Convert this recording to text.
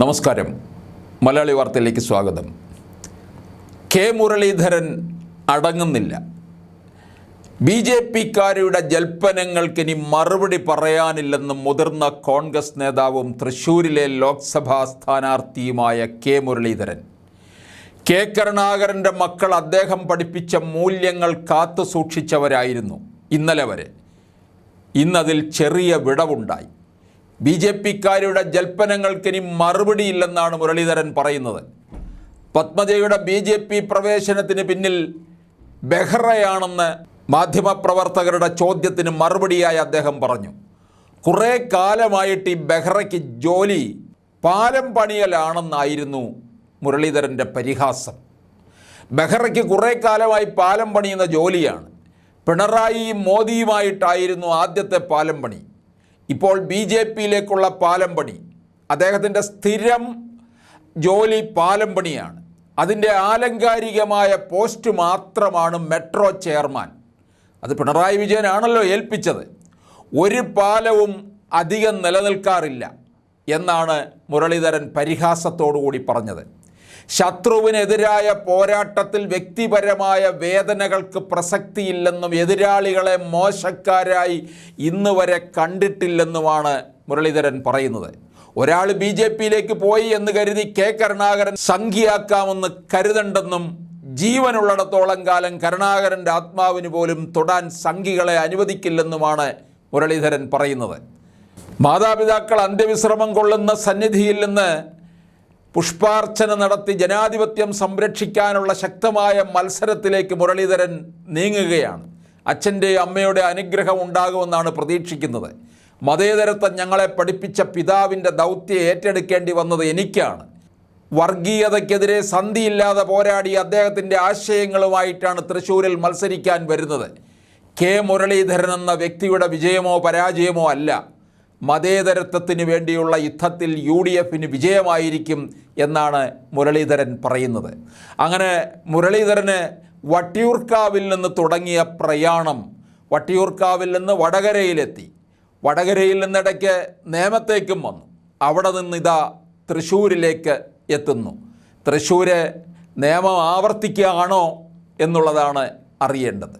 നമസ്കാരം. മലയാളി വാർത്തയിലേക്ക് സ്വാഗതം. കെ മുരളീധരൻ അടങ്ങുന്നില്ല. ബി ജെ പിക്കാരുടെ ജൽപ്പനങ്ങൾക്കിനി മറുപടി പറയാനില്ലെന്ന് മുതിർന്ന കോൺഗ്രസ് നേതാവും തൃശൂരിലെ ലോക്സഭാ സ്ഥാനാർത്ഥിയുമായ കെ മുരളീധരൻ. കെ കരുണാകരന്റെ മക്കൾ അദ്ദേഹം പഠിപ്പിച്ച മൂല്യങ്ങൾ കാത്തു സൂക്ഷിച്ചവരായിരുന്നു ഇന്നലെ വരെ. ഇന്നതിൽ ചെറിയ വിടവുണ്ടായി. ബി ജെ പിക്കാരുടെ ജൽപ്പനങ്ങൾക്കിനി മറുപടിയില്ലെന്നാണ് മുരളീധരൻ പറയുന്നത്. പത്മജയുടെ ബി ജെ പി പ്രവേശനത്തിന് പിന്നിൽ ബെഹ്റയാണെന്ന് മാധ്യമപ്രവർത്തകരുടെ ചോദ്യത്തിന് മറുപടിയായി അദ്ദേഹം പറഞ്ഞു. കുറേ കാലമായിട്ട് ഈ ബെഹ്റയ്ക്ക് ജോലി പാലം പണിയലാണെന്നായിരുന്നു മുരളീധരന്റെ പരിഹാസം. ബെഹ്റയ്ക്ക് കുറേ കാലമായി പാലം പണിയുന്ന ജോലിയാണ്. പിണറായി മോദിയുമായിട്ടായിരുന്നു ആദ്യത്തെ പാലം പണി. ഇപ്പോൾ ബി ജെ പിയിലേക്കുള്ള പാലം പണി അദ്ദേഹത്തിന്റെ സ്ഥിരം ജോലി പാലം പണിയാണ് അതിന്റെ ആലങ്കാരികമായ പോസ്റ്റ് മാത്രമാണ് മെട്രോ ചെയർമാൻ. അത് പിണറായി വിജയനാണല്ലോ ഏൽപ്പിച്ചത്. ഒരു പാലവും അധികം നിലനിൽക്കാറില്ല എന്നാണ് മുരളീധരൻ പരിഹാസത്തോടുകൂടി പറഞ്ഞത്. ശത്രുവിനെതിരായ പോരാട്ടത്തിൽ വ്യക്തിപരമായ വേദനകൾക്ക് പ്രസക്തിയില്ലെന്നും എതിരാളികളെ മോശക്കാരായി ഇന്ന് വരെ കണ്ടിട്ടില്ലെന്നുമാണ് മുരളീധരൻ പറയുന്നത്. ഒരാൾ ബി ജെ പിയിലേക്ക് പോയി എന്ന് കരുതി കെ കരുണാകരൻ സംഖ്യയാക്കാമെന്ന് കരുതണ്ടെന്നും ജീവനുള്ളിടത്തോളം കാലം കരുണാകരന്റെ ആത്മാവിന് പോലും തൊടാൻ സംഖികളെ അനുവദിക്കില്ലെന്നുമാണ് മുരളീധരൻ പറയുന്നത്. മാതാപിതാക്കൾ അന്ത്യവിശ്രമം കൊള്ളുന്ന സന്നിധിയിൽ നിന്ന് പുഷ്പാർച്ചന നടത്തി ജനാധിപത്യം സംരക്ഷിക്കാനുള്ള ശക്തമായ മത്സരത്തിലേക്ക് മുരളീധരൻ നീങ്ങുകയാണ്. അച്ഛന്റെ അമ്മയുടെ അനുഗ്രഹം ഉണ്ടാകുമെന്നാണ് പ്രതീക്ഷിക്കുന്നത്. മതേതരത്വം ഞങ്ങളെ പഠിപ്പിച്ച പിതാവിന്റെ ദൗത്യം ഏറ്റെടുക്കേണ്ടി വന്നത് എനിക്കാണ്. വർഗീയതയ്ക്കെതിരെ സന്ധിയില്ലാതെ പോരാടി അദ്ദേഹത്തിന്റെ ആശയങ്ങളുമായിട്ടാണ് തൃശ്ശൂരിൽ മത്സരിക്കാൻ വരുന്നത്. കെ മുരളീധരൻ എന്ന വ്യക്തിയുടെ വിജയമോ പരാജയമോ അല്ല. മതേതരത്വത്തിന് വേണ്ടിയുള്ള യുദ്ധത്തിൽ യു ഡി എഫിന് വിജയമായിരിക്കും എന്നാണ് മുരളീധരൻ പറയുന്നത്. അങ്ങനെ മുരളീധരന് വട്ടിയൂർക്കാവിൽ നിന്ന് തുടങ്ങിയ പ്രയാണം വട്ടിയൂർക്കാവിൽ നിന്ന് വടകരയിലെത്തി. വടകരയിൽ നിന്നിടയ്ക്ക് നേമത്തേക്കും വന്നു. അവിടെ നിന്ന് ഇതാ തൃശ്ശൂരിലേക്ക് എത്തുന്നു. തൃശ്ശൂര് നിയമം ആവർത്തിക്കുകയാണോ എന്നുള്ളതാണ് അറിയേണ്ടത്.